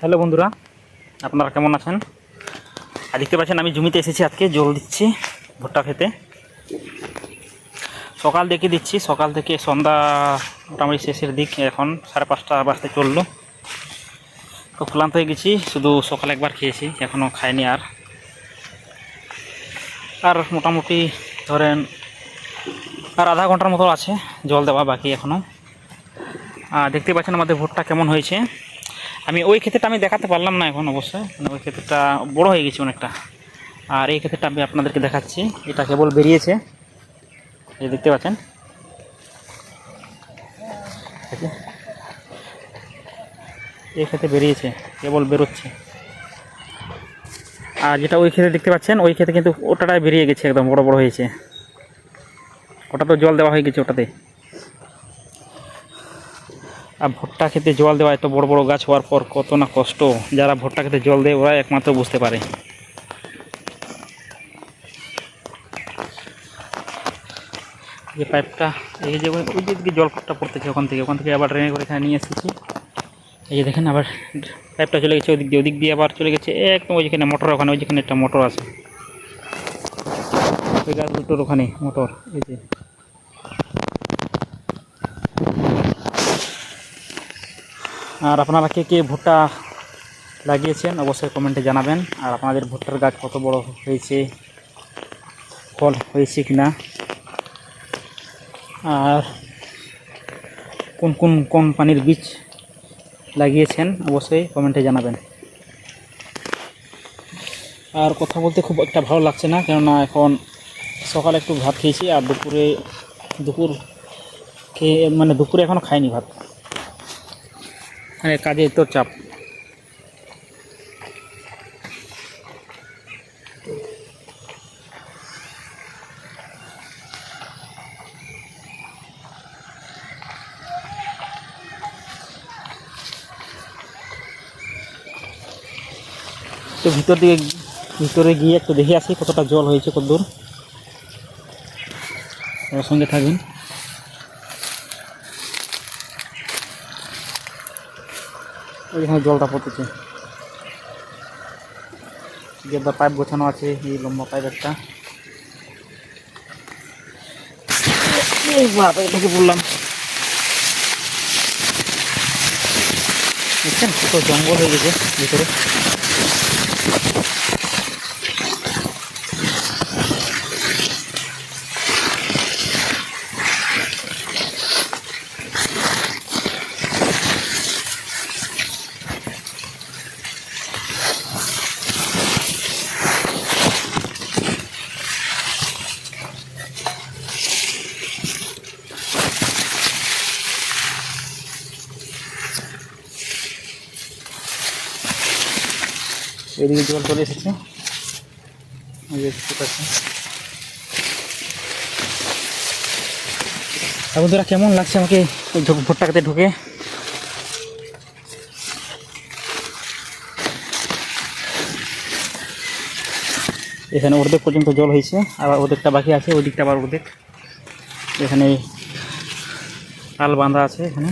Hello বন্ধুরা, আপনারা কেমন আছেন? আর দেখতে পাচ্ছেন, আমি জমিতে এসেছি আজকে, জল দিচ্ছি, ভুট্টা খেতে। সকাল দেখে দিচ্ছি, সকাল থেকে সন্ধ্যা মোটামুটি শেষের দিক, এখন সাড়ে পাঁচটা বাজতে চলল। তো ক্লান্ত হয়ে গেছি, শুধু সকালে একবার খেয়েছি এখনও খাইনি আর। আর মোটামুটি ধরেন আর আধা ঘণ্টার মতো আছে, জল দেওয়া বাকি এখনও আর দেখতে পাচ্ছেন, আমাদের ভুট্টা কেমন হয়েছে। আমি ওই ক্ষেত্রটা আমি দেখাতে পারলাম না এখন অবশ্যই মানে ওই ক্ষেত্রটা বড় হয়ে গেছে অনেকটা। আর এই ক্ষেত্রটা আমি আপনাদেরকে দেখাচ্ছি। এটা কেবল বেরিয়েছে। এই দেখতে পাচ্ছেন। এই ক্ষেত্রে বেরিয়েছে, কেবল বেরোচ্ছে। আর যেটা ওই ক্ষেত্রে দেখতে পাচ্ছেন, ওই ক্ষেত্রে কিন্তু ওটাটাই বেরিয়ে গেছে, একদম বড় বড় হয়েছে। ওটা তো জল দেওয়া হয়ে গেছে ওটাতে। আর ভুট্টা খেতে জল দেওয়া এত বড় বড় গাছ হওয়ার পর কত না কষ্ট। যারা ভুট্টা খেতে জল দেয় ওরা একমাত্র বুঝতে পারে। যে পাইপটা, এই যে ওই যে দিকে জলটা পড়তেছে ওখান থেকে। ওখান থেকে আবার ট্রেনে করে এখানে নিয়ে এসেছি। এই যে দেখেন আবার পাইপটা চলে গেছে ওদিক দিয়ে। ওদিক দিয়ে আবার চলে গেছে একদম ওই যেখানে মোটর ওখানে ওই যেখানে একটা মোটর আছে। ওই গাছ দুটোর ওখানে মোটর, এই যে। আর আপনারা কে কে ভুট্টা লাগিয়েছেন অবশ্যই কমেন্টে জানাবেন। আর আপনাদের ভুট্টার গাছ কত বড় হয়েছে, ফল হয়েছে কি না আর কোন কোন কোম্পানির বীজ লাগিয়েছেন অবশ্যই কমেন্টে জানাবেন। আর কথা বলতে খুব একটা ভালো লাগছে না, কেননা এখন সকালে একটু ভাত খেয়েছি আর দুপুরে, দুপুর খেয়ে মানে দুপুরে এখনও খাইনি ভাত। মানে কাজে তো চাপ। তো ভিতর দিকে, ভিতরে গিয়ে একটু দেখে আসি কতটা জল হয়েছে কত দূর সঙ্গে থাকবেন। ওইখানে জলটা পড়তেছে। যে পাইপ গোছানো আছে এই লম্বা পাইপ একটা। এটাকে বললাম। দেখছেন কত জঙ্গল হয়ে গেছে ভিতরে? এদিকে জল চলে এসেছে। বন্ধুরা কেমন লাগছে আমাকে ভুট্টাতে ঢুকে এখানে অর্ধেক পর্যন্ত জল হয়েছে, আবার অর্ধেকটা বাকি আছে ওই দিকটা আবার অর্ধেক। এখানে তাল বাঁধা আছে এখানে।